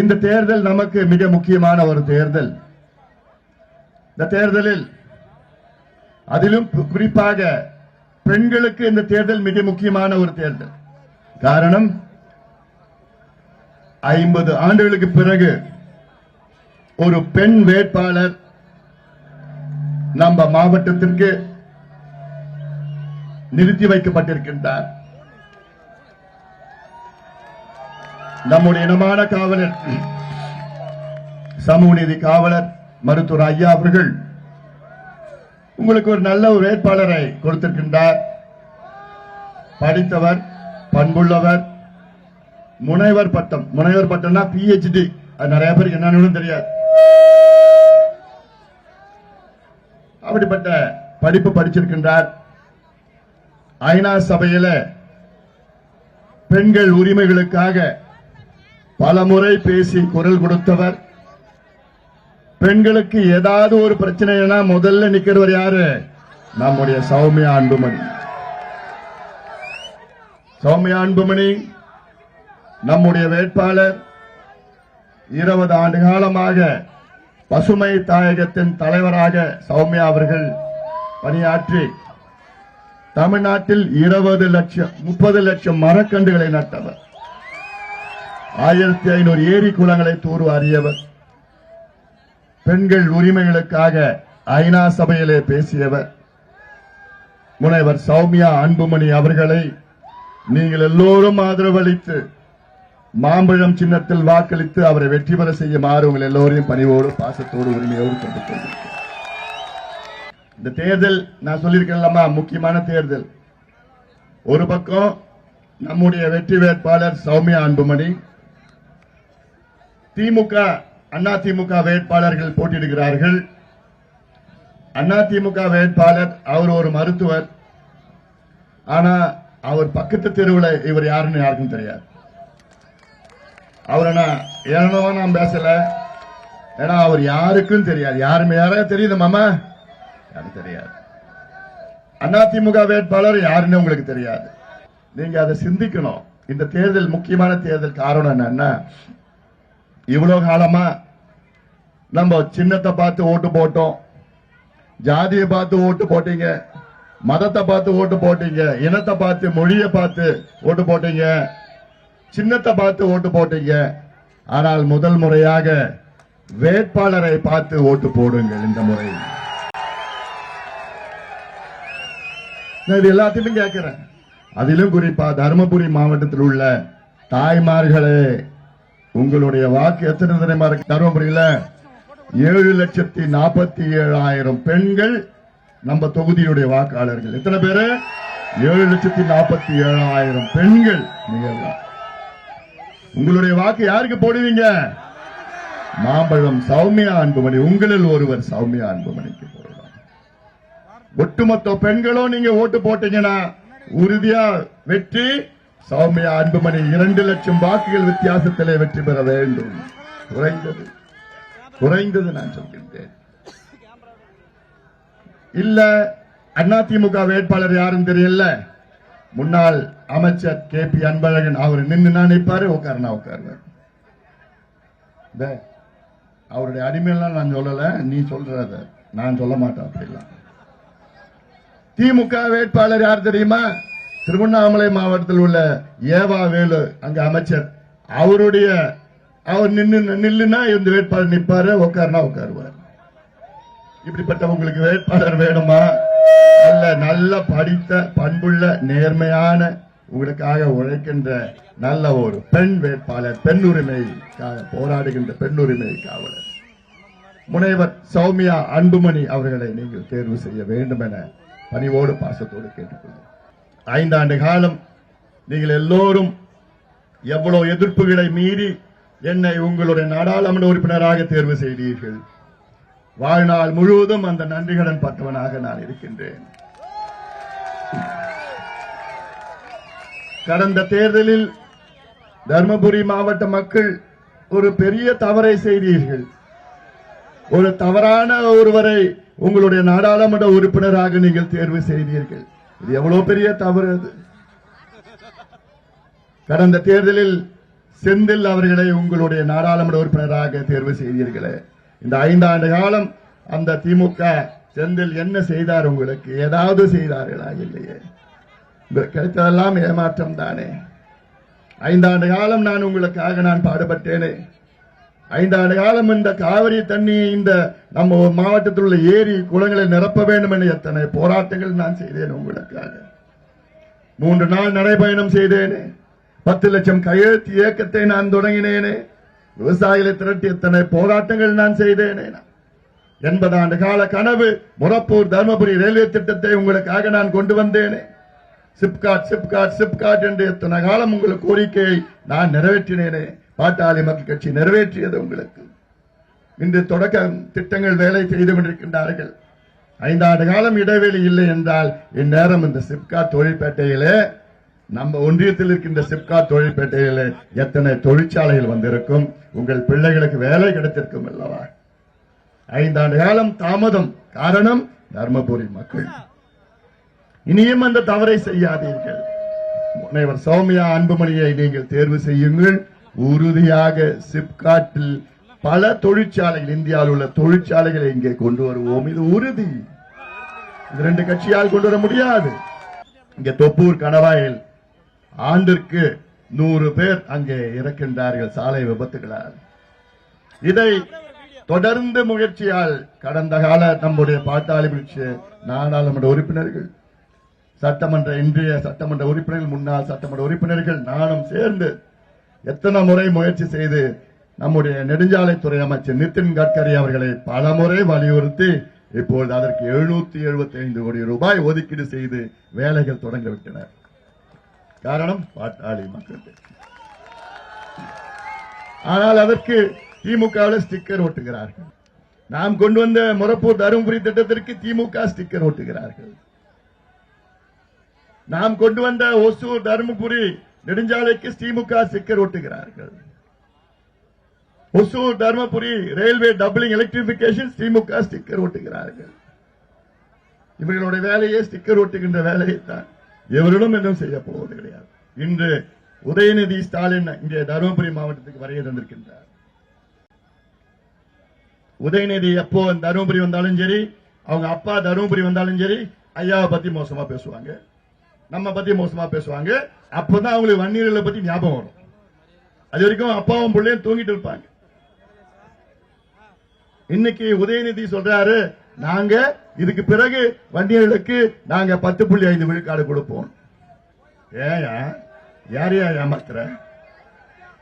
இந்த தேர்தல் நமக்கு மிக முக்கியமான ஒரு தேர்தல். இந்த தேர்தலில் அதிலும் குறிப்பாக பெண்களுக்கு இந்த தேர்தல் மிக முக்கியமான ஒரு தேர்தல். காரணம் ஐம்பது ஆண்டுகளுக்கு பிறகு ஒரு பெண் வேட்பாளர் நம்ம மாவட்டத்திற்கு நிறுத்தி வைக்கப்பட்டிருக்கின்றார். நம்முடைய இனமான காவலர் சமூக நீதி காவலர் மருத்துவர் ஐயா அவர்கள் உங்களுக்கு ஒரு நல்ல ஒரு வேட்பாளரை கொடுத்திருக்கின்றார். படித்தவர் பண்புள்ளவர் முனைவர் பட்டம். முனைவர் பட்டம்னா பிஹெச்டி அது நிறைய பேருக்கு என்னன்னு தெரியாது. அப்படிப்பட்ட படிப்பு படிச்சிருக்கின்றார். ஐநா சபையில பெண்கள் உரிமைகளுக்காக பல முறை பேசி குரல் கொடுத்தவர். பெண்களுக்கு ஏதாவது ஒரு பிரச்சனைனா முதல்ல நிக்கிறவர் யாரு? நம்முடைய சௌமியா அன்புமணி. சௌமியா அன்புமணி நம்முடைய வேட்பாளர் இருபது ஆண்டு காலமாக பசுமை தாயகத்தின் தலைவராக சௌமியா அவர்கள் பணியாற்றி தமிழ்நாட்டில் இருபது லட்சம் முப்பது லட்சம் மரக்கன்றுகளை நட்டவர். ஆயிரத்தி ஐநூறு ஏரி குளங்களை தூர்வாரியவர் பெண்கள் உரிமைகளுக்காக ஐநா சபையிலே பேசியவர். முனைவர் சௌமியா அன்புமணி அவர்களை நீங்கள் எல்லோரும் ஆதரவளித்து மாம்பழம் சின்னத்தில் வாக்களித்து அவரை வெற்றி பெற செய்யுமாறு உங்கள் எல்லோரையும் பணிவோடு பாசத்தோடு உரிமையோடு கொண்டிருக்கிறேன் இந்த தேர்தல் நான் சொல்லியிருக்கேன்லம்மா முக்கியமான தேர்தல். ஒரு பக்கம் நம்முடைய வெற்றி வேட்பாளர் சௌமியா அன்புமணி திமுக அண்ணா திமுக வேட்பாளர்கள் போட்டியிடுகிறார்கள். அண்ணா திமுக வேட்பாளர் அவர் ஒரு மருத்துவர். ஆனா அவர் பக்கத்து தெருவில் இவர் யாருன்னு யாருக்கும் தெரியாது. அவரை நான் ஏனோ நான் பேசல. ஏன்னா அவர் யாருக்கும் தெரியாது. யாருமே யாராவது தெரியுது மாமா? யாரும் தெரியாது. அதிமுக வேட்பாளர் யாருன்னு உங்களுக்கு தெரியாது. நீங்க அதை சிந்திக்கணும். இந்த தேர்தல் முக்கியமான தேர்தல் காரணம் என்னன்னா இவ்வளவு காலமா நம்ம சின்னத்தை பார்த்து ஓட்டு போட்டோம். ஜாதியை பார்த்து ஓட்டு போட்டீங்க. மதத்தை பார்த்து ஓட்டு போட்டீங்க. இனத்தை பார்த்து மொழியை பார்த்து ஓட்டு போட்டீங்க. சின்னத்தை பார்த்து ஓட்டு போட்டீங்க. ஆனால் முதல் முறையாக வேட்பாளரை பார்த்து ஓட்டு போடுங்கள் இந்த முறை. இது எல்லாத்தையுமே கேட்கிறேன். அதிலும் குறிப்பா தருமபுரி மாவட்டத்தில் உள்ள தாய்மார்களே உங்களுடைய வாக்கு எத்தனை தினமா இருக்கு? தருமபுரியில ஏழு லட்சத்தி நாற்பத்தி ஏழாயிரம் பெண்கள் நம்ம தொகுதியுடைய வாக்காளர்கள். எத்தனை பேரு? ஏழு லட்சத்தி நாற்பத்தி ஏழாயிரம் பெண்கள் நீங்க உங்களுடைய வாக்கு யாருக்கு போடுவீங்க? மாம்பழம் சௌமியா அன்புமணி. உங்களில் ஒருவர் சௌமியா அன்புமணிக்கு போடலாம் ஒட்டுமொத்த பெண்களும் நீங்க ஓட்டு போட்டீங்கன்னா உறுதியா வெற்றி சௌமியா அன்புமணி இரண்டு லட்சம் வாக்குகள் வித்தியாசத்திலே வெற்றி பெற வேண்டும். குறைந்தது. குறைந்தது நான் சொல்கின்றேன். இல்ல அதிமுக வேட்பாளர் யாரும் தெரியல? முன்னாள் அமைச்சர் கே பி அன்பழகன் அவர் நின்று நினைப்பாரு உட்காருனா உட்காருவார். அவருடைய அடிமையெல்லாம் நான் சொல்லல நீ சொல்றத நான் சொல்ல மாட்டேன் அப்படிலாம். திமுக வேட்பாளர் யார் தெரியுமா? திருவண்ணாமலை மாவட்டத்தில் உள்ள ஏவா வேலு அங்க அமைச்சர். அவருடைய அவர் நின்னு நில்லுனா இந்த வேட்பாளர் நிப்பாரு உட்காருனா உட்காருவார். இப்படிப்பட்ட உங்களுக்கு வேட்பாளர் வேணுமா? அல்ல நல்ல படித்த பண்புள்ள நேர்மையான உங்களுக்காக உழைக்கின்ற நல்ல ஒரு பெண் வேட்பாளர் பெண் உரிமைக்காக போராடுகின்ற பெண் உரிமை காவலர் முனைவர் சௌமியா அன்புமணி அவர்களை நீங்கள் தேர்வு செய்ய வேண்டும் என பணிவோடு பாசத்தோடு கேட்டுக்கொள்கிறேன். ஐந்தாண்டு காலம் நீங்கள் எல்லோரும் எவ்வளவு எதிர்ப்புகளை மீறி என்னை உங்களுடைய நாடாளுமன்ற உறுப்பினராக தேர்வு செய்தீர்கள். வாழ்நாள் முழுவதும் அந்த நன்றிகடன் பட்டவனாக நான் இருக்கின்றேன். கடந்த தேர்தலில் தர்மபுரி மாவட்ட மக்கள் ஒரு பெரிய தவறை செய்தீர்கள். ஒரு தவறான ஒருவரை உங்களுடைய நாடாளுமன்ற உறுப்பினராக நீங்கள் தேர்வு செய்தீர்கள். இது எவ்வளவு பெரிய தவறு அது? கடந்த தேர்தலில் செந்தில் அவர்களை உங்களுடைய நாடாளுமன்ற உறுப்பினராக தேர்வு செய்தீர்களே. இந்த ஐந்தாண்டு காலம் அந்த திமுக செந்தில் என்ன செய்தார் உங்களுக்கு? ஏதாவது செய்தார்களா இல்லையே? கிடைத்ததெல்லாம் ஏமாற்றம் தானே. ஐந்தாண்டு காலம் நான் உங்களுக்காக நான் பாடுபட்டேனே. ஐந்தாண்டு காலம் இந்த காவிரி தண்ணியை இந்த நம்ம மாவட்டத்தில் உள்ள ஏரி குளங்களை நிரப்ப வேண்டும் என எத்தனை போராட்டங்கள் நான் செய்தேன் உங்களுக்காக. மூன்று நாள் நடைபயணம் செய்தேனே. பத்து லட்சம் கையெழுத்து இயக்கத்தை நான் தொடங்கினேனே. விவசாயிகளை திரட்டி எத்தனை போராட்டங்கள் நான் செய்தேனே. எண்பது ஆண்டு கால கனவு முரப்பூர் தருமபுரி ரயில்வே திட்டத்தை உங்களுக்காக நான் கொண்டு வந்தேனே. சிப்காட் சிப்காட் சிப்காட் என்று எத்தனை காலம் உங்கள் கோரிக்கையை நான் நிறைவேற்றினேனே. பாட்டாளி மக்கள் கட்சி நிறைவேற்றியது உங்களுக்கு. இன்று தொடக்க திட்டங்கள் வேலை செய்து கொண்டிருக்கின்றார்கள். ஐந்தாண்டு காலம் இடைவெளி இல்லை என்றால் இந்நேரம் இந்த சிப்காட் தொழிற்பேட்டையிலே நம்ம ஒன்றியத்தில் இருக்கின்ற சிப்காட் தொழிற்பேட்டையிலே எத்தனை தொழிற்சாலைகள் வந்திருக்கும் உங்கள் பிள்ளைகளுக்கு வேலை கிடைத்திருக்கும் அல்லவா? ஐந்தாண்டு காலம் தாமதம் காரணம் தர்மபுரி மக்கள். இனியும் அந்த தவறை செய்யாதீர்கள். முனைவர் சௌமியா அன்புமணியை நீங்கள் தேர்வு செய்யுங்கள். உறுதியாக சிப்காட்டில் பல தொழிற்சாலைகள் இந்தியாவில் உள்ள தொழிற்சாலைகளை இங்கே கொண்டு வருவோம். இது உறுதி. இது ரெண்டு கட்சியால் கொண்டு வர முடியாது. இங்க தொப்பூர் கணவாயில் ஆண்டிற்கு நூறு பேர் அங்கே இறக்கின்றார்கள் சாலை விபத்துகளால். இதை தொடர்ந்து முயற்சியால் கடந்த கால நம்முடைய பாட்டாளி கட்சி நாடாளுமன்ற உறுப்பினர்கள் சட்டமன்ற இன்றைய சட்டமன்ற உறுப்பினர்கள் முன்னாள் சட்டமன்ற உறுப்பினர்கள் நானும் சேர்ந்து எத்தனை முறை முயற்சி செய்து நம்முடைய நெடுஞ்சாலைத்துறை அமைச்சர் நிதின் கட்கரி அவர்களை பல முறை வலியுறுத்தி இப்பொழுது அதற்கு எழுநூத்தி எழுபத்தி ஐந்து கோடி ரூபாய் ஒதுக்கீடு செய்து வேலைகள் தொடங்கிவிட்டனர். காரணம் பாட்டாளி மக்கள். ஆனால் அதற்கு திமுகவில் ஸ்டிக்கர் ஒட்டுகிறார்கள். நாம் கொண்டு வந்த முறப்பூர் தருமபுரி திட்டத்திற்கு திமுக ஸ்டிக்கர் ஒட்டுகிறார்கள். நாம் கொண்டு வந்த ஒசூர் தருமபுரி நெடுஞ்சாலைக்கு DMK sticker ஒட்டுகிறார்கள் Hosur Dharmapuri railway doubling electrification DMK sticker ஒட்டுகிறார்கள் இவர்களுடைய வேலையே ஸ்டிக்கர் ஒட்டுகின்ற வேலையை தான் எவரிடம் எதுவும் செய்ய போவது கிடையாது. இன்று உதயநிதி ஸ்டாலின் இங்கே தருமபுரி மாவட்டத்துக்கு வரைய தந்திருக்கின்றார். உதயநிதி எப்போ தருமபுரி வந்தாலும் சரி அவங்க அப்பா தருமபுரி வந்தாலும் சரி ஐயாவை பத்தி மோசமா பேசுவாங்க. நம்ம பத்தி மோசமா பேசுவாங்க. அப்பதான் அவங்களுக்கு வன்னியர்களை பத்தி ஞாபகம் வரும். அது வரைக்கும் அப்பாவும் பிள்ளையும் தூங்கிட்டு இருப்பாங்க. இன்னைக்கு உதயநிதி சொல்றாரு நாங்க இதுக்கு பிறகு வண்டியர்களுக்கு நாங்க பத்து புள்ளி ஐந்து விழுக்காடு கொடுப்போம். ஏயா யாரையா ஏமாத்துற?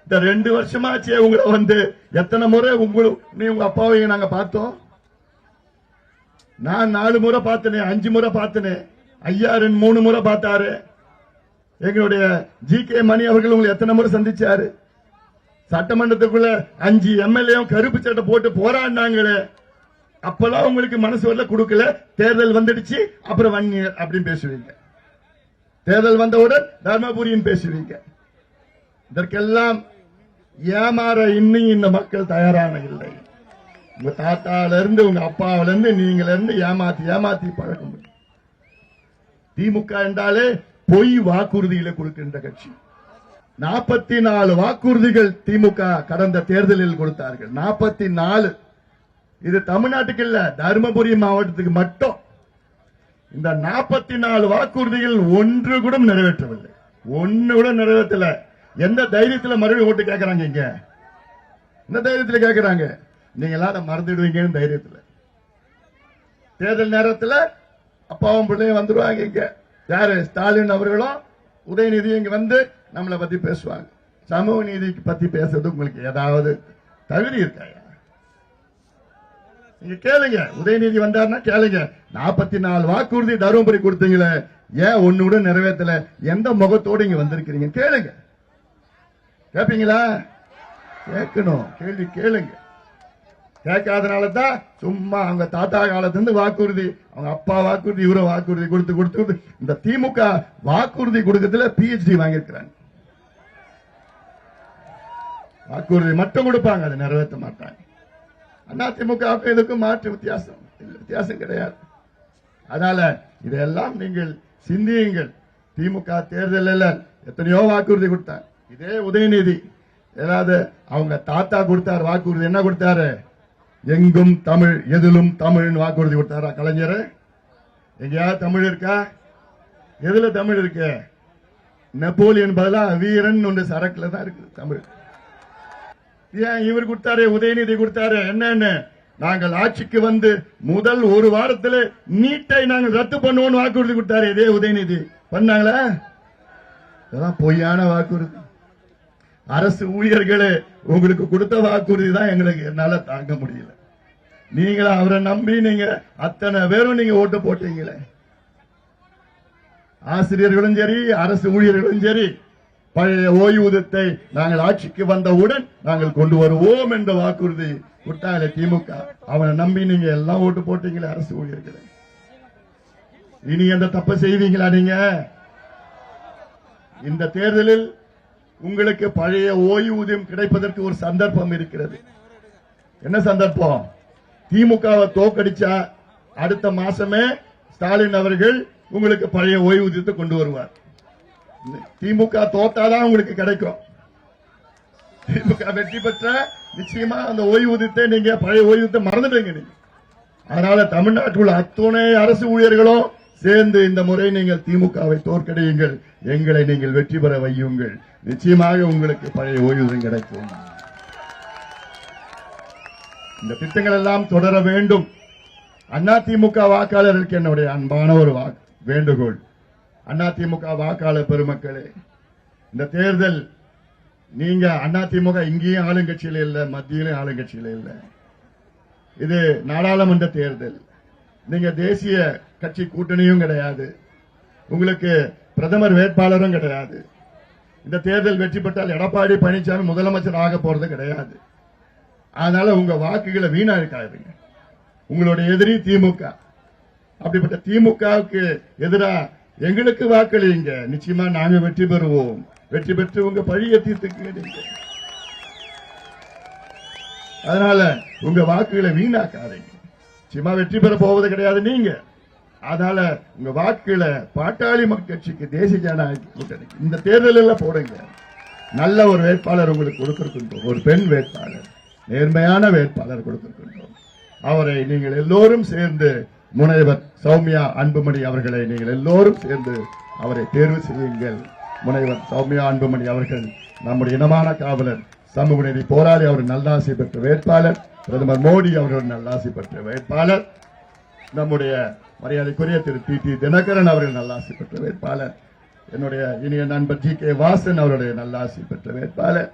இந்த ரெண்டு வருஷமாச்சு உங்களை வந்து எத்தனை முறை உங்களுக்கு நீ உங்க அப்பாவையும் நாங்க பார்த்தோம். நான் நாலு முறை பார்த்தனே அஞ்சு முறை பார்த்தனே. ஐயா ரெண்டு மூணு முறை பார்த்தாரு. எங்களுடைய ஜி கே மணி அவர்கள் உங்களை எத்தனை முறை சந்திச்சாரு? சட்டமன்றத்துக்குள்ள அஞ்சு எம்எல்ஏ கருப்பு சட்டை போட்டு போராடினாங்களே. அப்பெல்லாம் உங்களுக்கு மனசு வரல கொடுக்கல. தேர்தல் வந்துடுச்சு அப்புறம் வன்னியர் அப்படின்னு பேசுவீங்க. தேர்தல் வந்தவுடன் தர்மபுரியும் பேசுவீங்க. இதற்கெல்லாம் ஏமாற இன்னும் இந்த மக்கள் தயாரான இல்லை. உங்க தாத்தால இருந்து உங்க அப்பாவில இருந்து நீங்கள இருந்து ஏமாத்தி ஏமாத்தி பழக்க முடியும் திமுக என்றாலே பொய் வாக்குறுதிகளை கொடுக்கின்ற கட்சி. நாற்பத்தி நாலு வாக்குறுதிகள் திமுக கடந்த தேர்தலில் கொடுத்தார்கள். நாற்பத்தி நாலு இது தமிழ்நாட்டுக்கு இல்ல தருமபுரி மாவட்டத்துக்கு மட்டும். இந்த நாற்பத்தி நாலு வாக்குறுதிகள் ஒன்று கூட நிறைவேற்றவில்லை. ஒன்று கூட நிறைவேற்றல. எந்த தைரியத்துல மறுபடியும் ஓட்டு கேட்கறாங்க இங்க? இந்த தைரியத்துல கேட்கறாங்க நீங்க எல்லாரும் மறந்துடுவீங்கன்னு தைரியத்துல. தேர்தல் நேரத்துல அப்பாவும் பிள்ளையும் வந்துருவாங்க இங்க. யாரு? ஸ்டாலின் அவர்களும் உதயநிதி இங்க வந்து நம்மளை பத்தி பேசுவாங்க. சமூக நீதிக்கு பத்தி பேசுறது உங்களுக்கு ஏதாவது தகுதி இருக்காயா நீங்க கேளுங்க. உதயநிதி வந்தாருன்னா கேளுங்க. நாற்பத்தி நாலு வாக்குறுதி தருமபுரி கொடுத்தீங்களே. ஏன் ஒண்ணு கூட நிறைவேற்றல? எந்த முகத்தோடு இங்க வந்திருக்கிறீங்க? கேளுங்க. கேப்பீங்களா? கேட்கணும். கேள்வி கேளுங்க. கேட்காதனால தான் சும்மா அவங்க தாத்தா காலத்துல இருந்து வாக்குறுதி அவங்க அப்பா வாக்குறுதி இவரை வாக்குறுதி கொடுத்து கொடுத்து இந்த திமுக வாக்குறுதி கொடுக்கறதுல பிஹெச்டி வாங்கியிருக்கிறாங்க. வாக்குறுதி மட்டும் கொடுப்பாங்க அதை நிறைவேற்ற மாட்டாங்க. அண்ணா திமுக இதுக்கும் மாற்று வித்தியாசம் வித்தியாசம் கிடையாது. அதனால இதையெல்லாம் நீங்கள் சிந்தியுங்கள். திமுக தேர்தலில் எத்தனையோ வாக்குறுதி கொடுத்தாங்க. இதே உதயநிதி ஏதாவது அவங்க தாத்தா கொடுத்தாரு வாக்குறுதி என்ன கொடுத்தாரு? எங்கும் தமிழ் எதிலும் தமிழ்னு வாக்குறுதி கொடுத்தாரா கலைஞர்? எங்கேயாவது தமிழ் இருக்கா? எதுல தமிழ் இருக்கு? நெப்போலியன் பதிலா வீரன் ஒன்று சரக்குல தான் இருக்குது தமிழ். ஏன் இவர் கொடுத்தாரு உதயநிதி கொடுத்தாரு? என்னன்னு நாங்கள் ஆட்சிக்கு வந்து முதல் ஒரு வாரத்துல நீட்டை நாங்கள் ரத்து பண்ணுவோம்னு வாக்குறுதி கொடுத்தாரு இதே உதயநிதி. பண்ணாங்களா? இதெல்லாம் பொய்யான வாக்குறுதி. அரசு ஊழியர்களே உங்களுக்கு கொடுத்த வாக்குறுதி தான் எங்களுக்கு என்னால தாங்க முடியல. நீங்கள அவரை நம்பி நீங்க அத்தனை பேரும் நீங்க ஓட்டு போட்டீங்களே. ஆசிரியர்களும் சரி அரசு ஊழியர்களும் சரி பழைய ஓய்வூதியத்தை நாங்கள் ஆட்சிக்கு வந்தவுடன் நாங்கள் கொண்டு வருவோம் என்ற வாக்குறுதி விட்டாங்களே திமுக. அவனை நம்பி நீங்க எல்லாம் ஓட்டு போட்டீங்களே அரசு ஊழியர்களை. இனி எந்த தப்பு செய்வீங்களா நீங்க? இந்த தேர்தலில் உங்களுக்கு பழைய ஓய்வூதியம் கிடைப்பதற்கு ஒரு சந்தர்ப்பம் இருக்கிறது. என்ன சந்தர்ப்பம்? திமுகவை தோக்கடிச்சா அடுத்த மாசமே ஸ்டாலின் அவர்கள் உங்களுக்கு பழைய ஓய்வூதியத்தை கொண்டு வருவார். திமுக தோத்தாதான் உங்களுக்கு கிடைக்கும். திமுக வெற்றி பெற்ற நிச்சயமா அந்த ஓய்வூதியத்தை நீங்க பழைய ஓய்வூதியத்தை மறந்துட்டீங்க நீங்க. அதனால தமிழ்நாட்டில் உள்ள அத்துணை அரசு ஊழியர்களும் சேர்ந்து இந்த முறை நீங்கள் திமுகவை தோற்கடியுங்கள். எங்களை நீங்கள் வெற்றி பெற வையுங்கள். நிச்சயமாக உங்களுக்கு பழைய ஓய்வூதியம் கிடைக்கும். இந்த திட்டங்கள் எல்லாம் தொடர வேண்டும். அதிமுக வாக்காளர்களுக்கு என்னுடைய அன்பான ஒரு வாக்கு வேண்டுகோள். அதிமுக வாக்காளர் பெருமக்களே இந்த தேர்தல் நீங்க அதிமுக இங்கேயும் ஆளுங்கட்சியில இல்ல மத்தியிலும் ஆளுங்கட்சியில இல்ல. இது நாடாளுமன்ற தேர்தல். நீங்க தேசிய கட்சி கூட்டணியும் கிடையாது. உங்களுக்கு பிரதமர் வேட்பாளரும் கிடையாது. இந்த தேர்தல் வெற்றி பெற்றால் எடப்பாடி பழனிசாமி முதலமைச்சர் ஆக போறது கிடையாது. அதனால உங்க வாக்குகளை வீணாக்காதீங்க. உங்களுடைய எதிரி திமுக. அப்படிப்பட்ட திமுகவுக்கு எதிரா எங்களுக்கு வாக்களிங்க நிச்சயமா நாங்க வெற்றி பெறுவோம். வெற்றி பெற்று உங்க பழிய தீர்த்துக்குங்க அதனால உங்க வாக்குகளை வீணாக்காதீங்க. நிச்சயமா வெற்றி பெற போவது கிடையாது நீங்க. அதனால உங்க வாக்குல பாட்டாளி மக்கட்சிக்கு கட்சிக்கு தேசிய ஜனநாயக கூட்டணிக்கு இந்த தேர்தலில் போடுங்க. நல்ல ஒரு வேட்பாளர் உங்களுக்கு கொடுத்திருக்கின்றோம். ஒரு பெண் வேட்பாளர் நேர்மையான வேட்பாளர் கொடுத்திருக்கின்றோம். அவரை நீங்கள் எல்லோரும் சேர்ந்து முனைவர் சௌமியா அன்புமணி அவர்களை நீங்கள் எல்லோரும் சேர்ந்து அவரை தேர்வு செய்யுங்கள். முனைவர் சௌமியா அன்புமணி அவர்கள் நம்முடைய இனமான காவலர் சமூக நீதி போராளி அவர் நல்லாசி பெற்ற வேட்பாளர் பிரதமர் மோடி அவர்கள் நல்லாசி பெற்ற வேட்பாளர். நம்முடைய மரியாதைக்குரிய திரு டி டி தினகரன் அவர்கள் நல்லாசி பெற்ற வேட்பாளர். என்னுடைய இனிய நண்பர் ஜி. கே. வாசன் அவருடைய நல்லாசி பெற்ற வேட்பாளர்.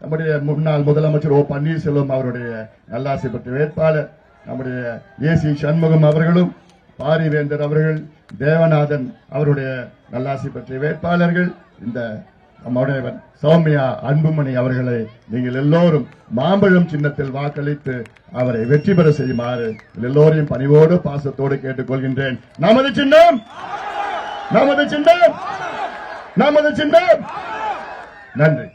நம்முடைய முன்னாள் முதலமைச்சர் ஓ. பன்னீர்செல்வம் அவருடைய நல்லாசி பெற்ற வேட்பாளர். நம்முடைய ஏ. சி. சண்முகம் அவர்களும் பாரிவேந்தர் அவர்கள் தேவநாதன் அவருடைய நல்லாசி பெற்ற வேட்பாளர்கள். இந்த நம்முடைய சௌமியா அன்புமணி அவர்களை நீங்கள் எல்லோரும் மாம்பழம் சின்னத்தில் வாக்களித்து அவரை வெற்றி பெற செய்யுமாறு எல்லோரையும் பணிவோடு பாசத்தோடு கேட்டுக்கொள்கின்றேன் நமது சின்னம்! நமது சின்னம்! நமது சின்னம்! நன்றி.